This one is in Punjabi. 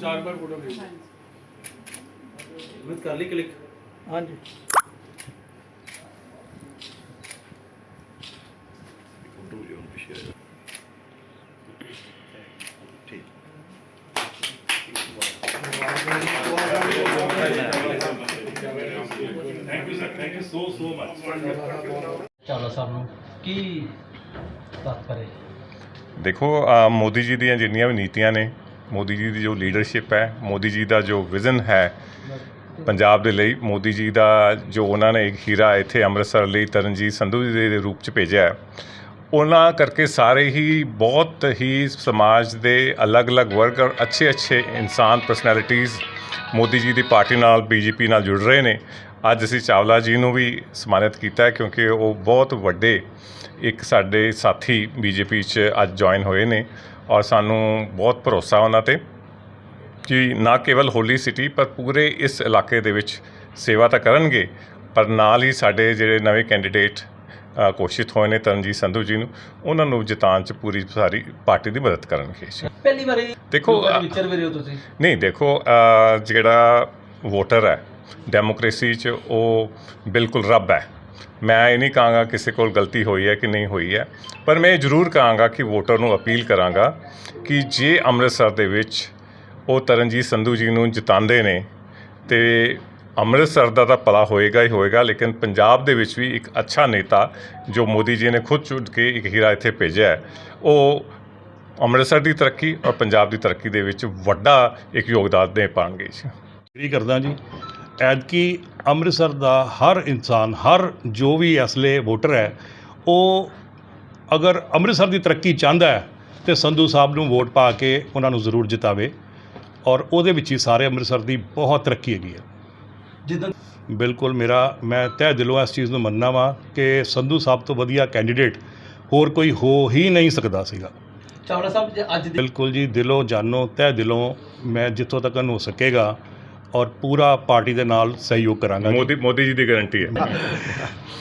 ਚਾਰ ਵਾਰ ਫੋਟੋ ਖਿੱਚੀ ਮੈਂ ਕਰ ਲਈ ਕਲਿੱਕ ਹਾਂਜੀ। ਫੋਟੋ ਜੋ ਪਿਛੇ thank you sir thank you so so much Chawla sahib ਨੂੰ ਕੀ ਬਾਤ ਕਰੇ? ਦੇਖੋ ਮੋਦੀ ਜੀ ਦੀਆਂ ਜਿੰਨੀਆਂ ਵੀ ਨੀਤੀਆਂ ਨੇ ਮੋਦੀ ਜੀ ਦੀ ਜੋ ਲੀਡਰਸ਼ਿਪ ਹੈ ਮੋਦੀ ਜੀ ਦਾ ਜੋ ਵਿਜ਼ਨ ਹੈ ਪੰਜਾਬ ਦੇ ਲਈ ਮੋਦੀ ਜੀ ਦਾ ਜੋ ਉਹਨਾਂ ਨੇ ਇੱਕ ਹੀਰਾ ਇੱਥੇ ਅੰਮ੍ਰਿਤਸਰ ਲਈ ਤਰਨਜੀਤ ਸੰਧੂ ਜੀ ਦੇ ਰੂਪ ਚ ਭੇਜਿਆ ਹੈ, ਉਹਨਾਂ ਕਰਕੇ ਸਾਰੇ ਹੀ ਬਹੁਤ ਹੀ ਸਮਾਜ ਦੇ ਅਲੱਗ-ਅਲੱਗ ਵਰਗ ਔਰ ਅੱਛੇ-ਅੱਛੇ ਇਨਸਾਨ ਪਰਸਨੈਲਿਟੀਜ਼ ਮੋਦੀ ਜੀ ਦੀ ਪਾਰਟੀ ਨਾਲ ਬੀਜੇਪੀ ਨਾਲ ਜੁੜ ਰਹੇ ਨੇ। ਅੱਜ ਅਸੀਂ ਚਾਵਲਾ ਜੀ ਨੂੰ ਵੀ ਸਨਮਾਨਿਤ ਕੀਤਾ ਕਿਉਂਕਿ ਉਹ ਬਹੁਤ ਵੱਡੇ ਇੱਕ ਸਾਡੇ ਸਾਥੀ ਬੀਜੇਪੀ 'ਚ ਅੱਜ ਜੁਆਇਨ ਹੋਏ ਨੇ ਔਰ ਸਾਨੂੰ ਬਹੁਤ ਭਰੋਸਾ ਉਹਨਾਂ ਤੇ ਕਿ ਨਾ ਕੇਵਲ ਹੋਲੀ ਸਿਟੀ ਪਰ ਪੂਰੇ ਇਸ ਇਲਾਕੇ ਦੇ ਵਿੱਚ ਸੇਵਾ ਤਾਂ ਕਰਨਗੇ ਪਰ ਨਾਲ ਹੀ ਸਾਡੇ ਜਿਹੜੇ ਨਵੇਂ ਕੈਂਡੀਡੇਟ ਘੋਸ਼ਿਤ ਹੋਏ ਨੇ ਤਰਨਜੀਤ ਸੰਧੂ ਜੀ ਨੂੰ ਉਹਨਾਂ ਨੂੰ ਜਿਤਾਉਣ 'ਚ ਪੂਰੀ ਸਾਰੀ ਪਾਰਟੀ ਦੀ ਮਦਦ ਕਰਨਗੇ। ਪਹਿਲੀ ਵਾਰੀ ਦੇਖੋ, ਵਿਚਰ ਵੀ ਰਹੇ ਹੋ ਤੁਸੀਂ ਨਹੀਂ ਦੇਖੋ ਜਿਹੜਾ ਵੋਟਰ ਹੈ ਡੈਮੋਕ੍ਰੇਸੀ 'ਚ ਉਹ ਬਿਲਕੁਲ ਰੱਬ ਹੈ। ਮੈਂ ਇਹ ਨਹੀਂ ਕਹਾਂਗਾ ਕਿਸੇ ਕੋਲ ਗਲਤੀ ਹੋਈ ਹੈ ਕਿ ਨਹੀਂ ਹੋਈ ਹੈ ਪਰ ਮੈਂ ਇਹ ਜ਼ਰੂਰ ਕਹਾਂਗਾ ਕਿ ਵੋਟਰ ਨੂੰ ਅਪੀਲ ਕਰਾਂਗਾ ਕਿ ਜੇ ਅੰਮ੍ਰਿਤਸਰ ਦੇ ਵਿੱਚ ਉਹ ਤਰਨਜੀਤ ਸੰਧੂ ਜੀ ਨੂੰ ਜਿਤਾਉਂਦੇ ਨੇ ਤੇ ਅੰਮ੍ਰਿਤਸਰ ਦਾ ਤਾਂ ਭਲਾ ਹੋਏਗਾ ਹੀ ਹੋਏਗਾ ਲੇਕਿਨ ਪੰਜਾਬ ਦੇ ਵਿੱਚ ਵੀ ਇੱਕ ਅੱਛਾ ਨੇਤਾ ਜੋ ਮੋਦੀ ਜੀ ਨੇ ਖੁਦ ਚੁਣ ਕੇ ਇੱਕ ਹੀਰਾ ਇੱਥੇ ਭੇਜਿਆ ਹੈ, ਉਹ ਅੰਮ੍ਰਿਤਸਰ ਦੀ ਤਰੱਕੀ ਔਰ ਪੰਜਾਬ ਦੀ ਤਰੱਕੀ ਦੇ ਵਿੱਚ ਵੱਡਾ ਇੱਕ ਯੋਗਦਾਨ ਦੇ ਪਾਣਗੇ ਜੀ। ਐਗਰੀ ਕਰਦਾ ਜੀ। ਐਤਕੀ ਅੰਮ੍ਰਿਤਸਰ ਦਾ ਹਰ ਇਨਸਾਨ ਹਰ ਜੋ ਵੀ ਅਸਲੇ ਵੋਟਰ ਹੈ ਉਹ ਅਗਰ ਅੰਮ੍ਰਿਤਸਰ ਦੀ ਤਰੱਕੀ ਚਾਹੁੰਦਾ ਹੈ ਤੇ ਸੰਧੂ ਸਾਹਿਬ ਨੂੰ ਵੋਟ ਪਾ ਕੇ ਉਹਨਾਂ ਨੂੰ ਜ਼ਰੂਰ ਜਿਤਾਵੇ। ਔਰ ਉਹਦੇ ਵਿੱਚ ਹੀ ਸਾਰੇ ਅੰਮ੍ਰਿਤਸਰ ਦੀ ਬਹੁਤ ਤਰੱਕੀ ਹੈਗੀ ਹੈ। ਜਿੱਦਾਂ ਬਿਲਕੁਲ ਮੇਰਾ ਮੈਂ ਤਹਿ ਦਿਲੋਂ ਇਸ ਚੀਜ਼ ਨੂੰ ਮੰਨਣਾ ਵਾਂ ਕਿ ਸੰਧੂ ਸਾਹਿਬ ਤੋਂ ਵਧੀਆ ਕੈਂਡੀਡੇਟ ਹੋਰ ਕੋਈ ਹੋ ਹੀ ਨਹੀਂ ਸਕਦਾ ਸੀਗਾ। ਚਾਵਲਾ ਸਾਹਿਬ ਅੱਜ ਬਿਲਕੁਲ ਜੀ ਦਿਲੋਂ ਜਾਨੋਂ ਤਹਿ ਦਿਲੋਂ ਮੈਂ ਜਿੱਥੋਂ ਤੱਕ ਹੋ ਸਕੇਗਾ ਔਰ ਪੂਰਾ ਪਾਰਟੀ ਦੇ ਨਾਲ ਸਹਿਯੋਗ ਕਰਾਂਗਾ। ਮੋਦੀ ਮੋਦੀ ਜੀ ਦੀ ਗਾਰੰਟੀ ਹੈ